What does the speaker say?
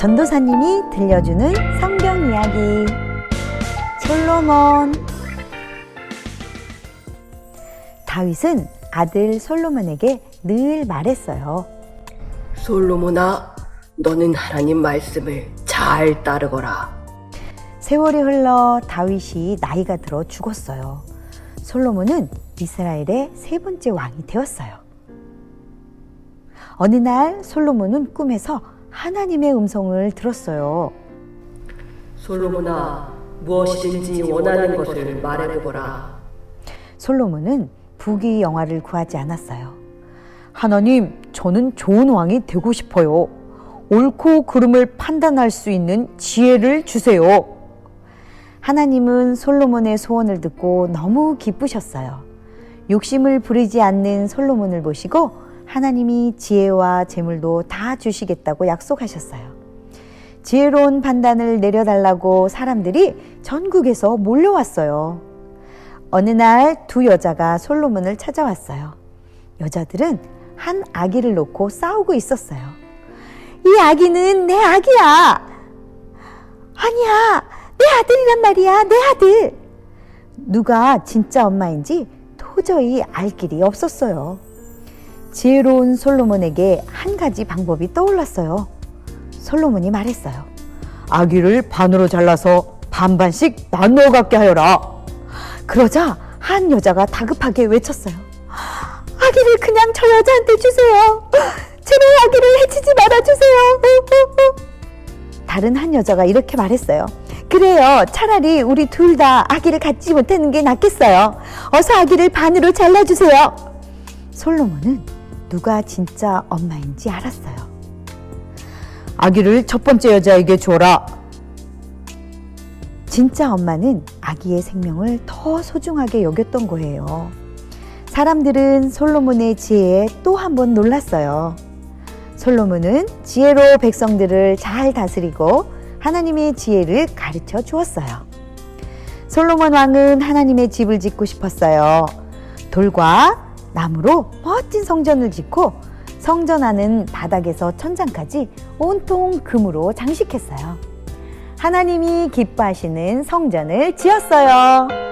전도사님이 들려주는 성경 이야기. 솔로몬. 다윗은 아들 솔로몬에게 늘 말했어요. 솔로몬아, 너는 하나님 말씀을 잘 따르거라. 세월이 흘러 다윗이 나이가 들어 죽었어요. 솔로몬은 이스라엘의 세 번째 왕이 되었어요. 어느 날 솔로몬은 꿈에서 하나님의 음성을 들었어요. 솔로몬아, 무엇이든지 원하는 것을 말해보거라. 솔로몬은 부귀 영화를 구하지 않았어요. 하나님, 저는 좋은 왕이 되고 싶어요. 옳고 그름을 판단할 수 있는 지혜를 주세요. 하나님은 솔로몬의 소원을 듣고 너무 기쁘셨어요. 욕심을 부리지 않는 솔로몬을 보시고 하나님이 지혜와 재물도 다 주시겠다고 약속하셨어요. 지혜로운 판단을 내려달라고 사람들이 전국에서 몰려왔어요. 어느 날 두 여자가 솔로몬을 찾아왔어요. 여자들은 한 아기를 놓고 싸우고 있었어요. 이 아기는 내 아기야. 아니야, 내 아들이란 말이야, 내 아들. 누가 진짜 엄마인지 도저히 알 길이 없었어요. 지혜로운 솔로몬에게 한 가지 방법이 떠올랐어요. 솔로몬이 말했어요. 아기를 반으로 잘라서 반반씩 나누어 갖게 하여라. 그러자 한 여자가 다급하게 외쳤어요. 아기를 그냥 저 여자한테 주세요. 제발 아기를 해치지 말아주세요. 다른 한 여자가 이렇게 말했어요. 그래요. 차라리 우리 둘 다 아기를 갖지 못하는 게 낫겠어요. 어서 아기를 반으로 잘라주세요. 솔로몬은 누가 진짜 엄마인지 알았어요. 아기를 첫 번째 여자에게 줘라. 진짜 엄마는 아기의 생명을 더 소중하게 여겼던 거예요. 사람들은 솔로몬의 지혜에 또 한 번 놀랐어요. 솔로몬은 지혜로 백성들을 잘 다스리고 하나님의 지혜를 가르쳐 주었어요. 솔로몬 왕은 하나님의 집을 짓고 싶었어요. 돌과 나무로 멋진 성전을 짓고 성전 안은 바닥에서 천장까지 온통 금으로 장식했어요. 하나님이 기뻐하시는 성전을 지었어요.